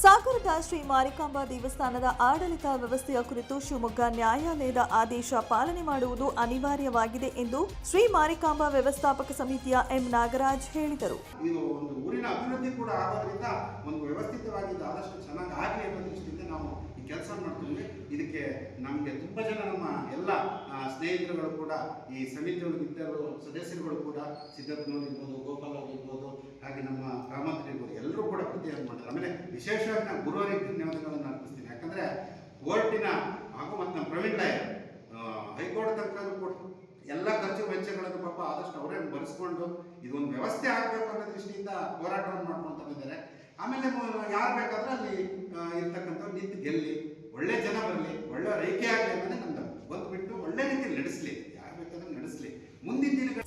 ಸಾಗರದ ಶ್ರೀ ಮಾರಿಕಾಂಬಾ ದೇವಸ್ಥಾನದ ಆಡಳಿತ ವ್ಯವಸ್ಥೆಯ ಕುರಿತು ಶಿವಮೊಗ್ಗ ನ್ಯಾಯಾಲಯದ ಆದೇಶ ಪಾಲನೆ ಮಾಡುವುದು ಅನಿವಾರ್ಯವಾಗಿದೆ ಎಂದು ಶ್ರೀ ಮಾರಿಕಾಂಬಾ ವ್ಯವಸ್ಥಾಪಕ ಸಮಿತಿಯ ಎಂ ನಾಗರಾಜ್ ಹೇಳಿದರು. ಇದು ಒಂದು ಊರಿನ ಅಭಿವೃದ್ಧಿ ಕೂಡ ಆಗೋದ್ರಿಂದ ಒಂದು ವ್ಯವಸ್ಥಿತವಾಗಿ ಆದಷ್ಟು ಚೆನ್ನಾಗಿ ಆಗಲಿ ಅನ್ನೋ ದೃಷ್ಟಿಯಿಂದ ನಾವು ಈ ಕೆಲಸ ಮಾಡ್ತೀವಿ ನಮಗೆ ತುಂಬ ಜನ ನಮ್ಮ ಎಲ್ಲ ಸ್ನೇಹಿತರುಗಳು ಕೂಡ, ಈ ಸಮಿತಿಯೊಳಗೆ ಇದ್ದರು ಸದಸ್ಯರುಗಳು ಕೂಡ ಸಿದ್ಧಾರ್ಥನವರಿರ್ಬೋದು ಗೋಪಾಲ್ ಅವರಿರ್ಬೋದು ಹಾಗೆ ನಮ್ಮ ಗ್ರಾಮಾಂತರ ಇರ್ಬೋದು, ಎಲ್ಲರೂ ಕೂಡ ಪ್ರತಿಯಾಗಿ ಮಾಡ್ತಾರೆ. ಆಮೇಲೆ ವಿಶೇಷವಾಗಿ ನಾನು ಗುರುವಾರಿಗೆ ಧನ್ಯವಾದಗಳನ್ನು ಅರ್ಪಿಸ್ತೀನಿ. ಯಾಕಂದರೆ ಕೋರ್ಟಿನ ಹಾಗೂ ಮತ್ತು ನಮ್ಮ ಪ್ರವೀಣ್ ಲಾಯರ್ ಹೈಕೋರ್ಟ್ ತನಕ ಕೂಡ ಎಲ್ಲ ಖರ್ಚು ವೆಚ್ಚಗಳನ್ನು ಪಾಪ ಆದಷ್ಟು ಅವರೇ ಬರೆಸ್ಕೊಂಡು ಇದೊಂದು ವ್ಯವಸ್ಥೆ ಆಗಬೇಕು ಅನ್ನೋ ದೃಷ್ಟಿಯಿಂದ ಹೋರಾಟವನ್ನು ಮಾಡ್ಕೊಂತ ಬಂದಿದ್ದಾರೆ. ಆಮೇಲೆ ಯಾರು ಬೇಕಾದ್ರೆ ಅಲ್ಲಿ ಇರ್ತಕ್ಕಂಥ ಇರ್ತಕ್ಕಂಥವ್ರು ನಿಂತು ಗೆಲ್ಲಿ, ಒಳ್ಳೆ ಜನ ಬರಲಿ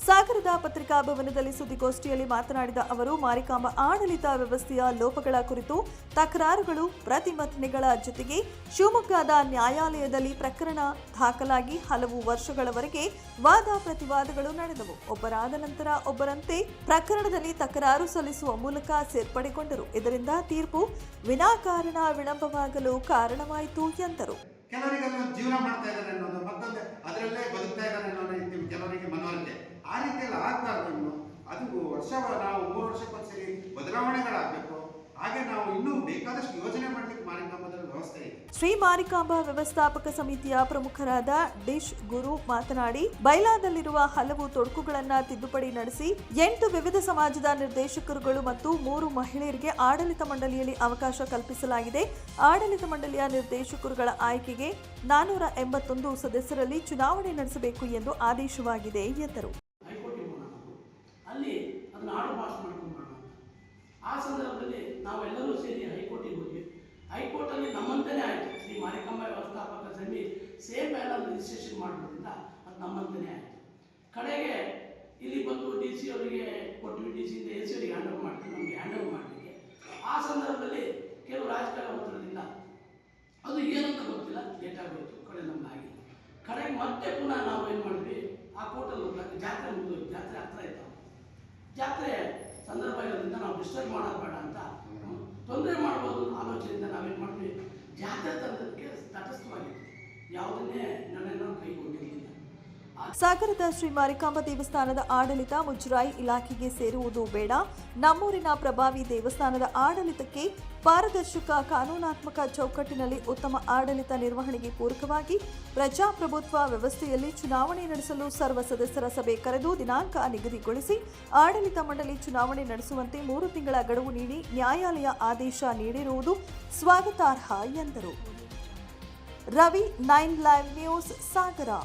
ಸಾಗರದ ಪತ್ರಿಕಾ ಭವನದಲ್ಲಿ ಸುದ್ದಿಗೋಷ್ಠಿಯಲ್ಲಿ ಮಾತನಾಡಿದ ಅವರು ಮಾರಿಕಾಂಬ ಆಡಳಿತ ವ್ಯವಸ್ಥೆಯ ಲೋಪಗಳ ಕುರಿತು ತಕರಾರುಗಳು, ಪ್ರತಿಭಟನೆಗಳ ಜೊತೆಗೆ ಶಿವಮೊಗ್ಗದ ನ್ಯಾಯಾಲಯದಲ್ಲಿ ಪ್ರಕರಣ ದಾಖಲಾಗಿ ಹಲವು ವರ್ಷಗಳವರೆಗೆ ವಾದ ಪ್ರತಿವಾದಗಳು ನಡೆದವು. ಒಬ್ಬರಾದ ನಂತರ ಒಬ್ಬರಂತೆ ಪ್ರಕರಣದಲ್ಲಿ ತಕರಾರು ಸಲ್ಲಿಸುವ ಮೂಲಕ ಸೇರ್ಪಡೆಗೊಂಡರು. ಇದರಿಂದ ತೀರ್ಪು ವಿನಾಕಾರಣ ವಿಳಂಬವಾಗಲು ಕಾರಣವಾಯಿತು ಎಂದರು. ಕೆಲವರಿಗೆ ಅದನ್ನು ಜೀವನ ಮಾಡ್ತಾ ಇದ್ದಾರೆ ಅನ್ನೋದು, ಮತ್ತೊಂದು ಅದರಲ್ಲೇ ಬದುಕ್ತಾ ಇದ್ದಾರೆ ಅನ್ನೋ ರೀತಿ ಕೆಲವರಿಗೆ ಮನವರಿಕೆ. ಆ ರೀತಿಯಲ್ಲಿ ಆಗಬಾರ್ದು ಅದು ವರ್ಷ, ನಾವು ಮೂರು ವರ್ಷಕ್ಕೊಂದ್ಸರಿ ಬದಲಾವಣೆಗಳಾಗಬೇಕು. ಹಾಗೆ ನಾವು ಇನ್ನೂ ಬೇಕಾದಷ್ಟು ಯೋಜನೆ ಮಾಡಲಿಕ್ಕೆ ಶ್ರೀ ಮಾರಿಕಾಂಬಾ ವ್ಯವಸ್ಥಾಪಕ ಸಮಿತಿಯ ಪ್ರಮುಖರಾದ ಡಿಶ್ ಗುರು ಮಾತನಾಡಿ, ಬೈಲಾದಲ್ಲಿರುವ ಹಲವು ತೊಡಕುಗಳನ್ನ ತಿದ್ದುಪಡಿ ನಡೆಸಿ, ಎಂಟು ವಿವಿಧ ಸಮಾಜದ ನಿರ್ದೇಶಕರುಗಳು ಮತ್ತು ಮೂರು ಮಹಿಳೆಯರಿಗೆ ಆಡಳಿತ ಮಂಡಳಿಯಲ್ಲಿ ಅವಕಾಶ ಕಲ್ಪಿಸಲಾಗಿದೆ. ಆಡಳಿತ ಮಂಡಳಿಯ ನಿರ್ದೇಶಕರುಗಳ ಆಯ್ಕೆಗೆ ನಾನೂರ ಎಂಬತ್ತೊಂದು ಸದಸ್ಯರಲ್ಲಿ ಚುನಾವಣೆ ನಡೆಸಬೇಕು ಎಂದು ಆದೇಶವಾಗಿದೆ, ಎಂದರು. ಆ ಸಂದರ್ಭದಲ್ಲಿ ನಾವೆಲ್ಲರೂ ಸೇರಿ ನಮ್ಮಂತೆಯೇ ಮಾರಿಕಂಬ ವ್ಯವಸ್ಥಾಪಕ ಸಮಿತಿ ಸೇಮ್ ಪ್ಯಾನಲ್ ರಿಜಿಸ್ಟ್ರೇಷನ್ ಮಾಡೋದ್ರಿಂದ ಅದು ನಮ್ಮಂತಾನೆ ಆಯಿತು. ಕಡೆಗೆ ಇಲ್ಲಿ ಬಂದು ಡಿ ಸಿ ಅವರಿಗೆ ಕೊಟ್ಟು ಡಿ ಸಿಯಿಂದ ಎ ಸಿ ಅವರಿಗೆ ಹ್ಯಾಂಡ್ ಓವರ್ ಮಾಡ್ತೀವಿ ನಮಗೆ ಹ್ಯಾಂಡ್ ಓವರ್ ಮಾಡಲಿಕ್ಕೆ. ಆ ಸಂದರ್ಭದಲ್ಲಿ ಕೆಲವು ರಾಜಕಾರಣ ಒತ್ತಡದಿಂದ ಅದು ಏನಂತ ಗೊತ್ತಿಲ್ಲ ಲೇಟ್ ಆಗೋಯ್ತು ಕಡೆ ನಮ್ಗೆ ಆಗಿಲ್ಲ ಕಡೆಗೆ ಮತ್ತೆ ಪುನಃ ನಾವು ಏನು ಮಾಡಿದ್ವಿ, ಆ ಕೋಟಲ್ಲಿ ಹೋಗ್ತಾ ಜಾತ್ರೆ ಮುಗಿದೋಯ್ತು, ಜಾತ್ರೆ ಹತ್ರ ಇತ್ತು. ಜಾತ್ರೆ ಸಂದರ್ಭ ಇರೋದ್ರಿಂದ ನಾವು ಡಿಸ್ಟರ್ಬ್ ಮಾಡೋದು ಬೇಡ ಅಂತ, ತೊಂದರೆ ಮಾಡ್ಬೋದು ಆಲೋಚನೆಯಿಂದ ನಾವೇನು ಮಾಡಿದ್ವಿ ಸಾಗರದ ಶ್ರೀ ಮಾರಿಕಾಂಬ ದೇವಸ್ಥಾನದ ಆಡಳಿತ ಮುಜರಾಯಿ ಇಲಾಖೆಗೆ ಸೇರುವುದು ಬೇಡ. ನಮ್ಮೂರಿನ ಪ್ರಭಾವಿ ದೇವಸ್ಥಾನದ ಆಡಳಿತಕ್ಕೆ ಪಾರದರ್ಶಕ, ಕಾನೂನಾತ್ಮಕ ಚೌಕಟ್ಟಿನಲ್ಲಿ ಉತ್ತಮ ಆಡಳಿತ ನಿರ್ವಹಣೆಗೆ ಪೂರಕವಾಗಿ ಪ್ರಜಾಪ್ರಭುತ್ವ ವ್ಯವಸ್ಥೆಯಲ್ಲಿ ಚುನಾವಣೆ ನಡೆಸಲು ಸರ್ವ ಸದಸ್ಯರ ಸಭೆ ಕರೆದು ದಿನಾಂಕ ನಿಗದಿಗೊಳಿಸಿ ಆಡಳಿತ ಮಂಡಳಿ ಚುನಾವಣೆ ನಡೆಸುವಂತೆ ಮೂರು ತಿಂಗಳ ಗಡುವು ನೀಡಿ ನ್ಯಾಯಾಲಯ ಆದೇಶ ನೀಡಿರುವುದು ಸ್ವಾಗತಾರ್ಹ ಎಂದರು. रवि नाइन लाइव न्यूज़ सागरा।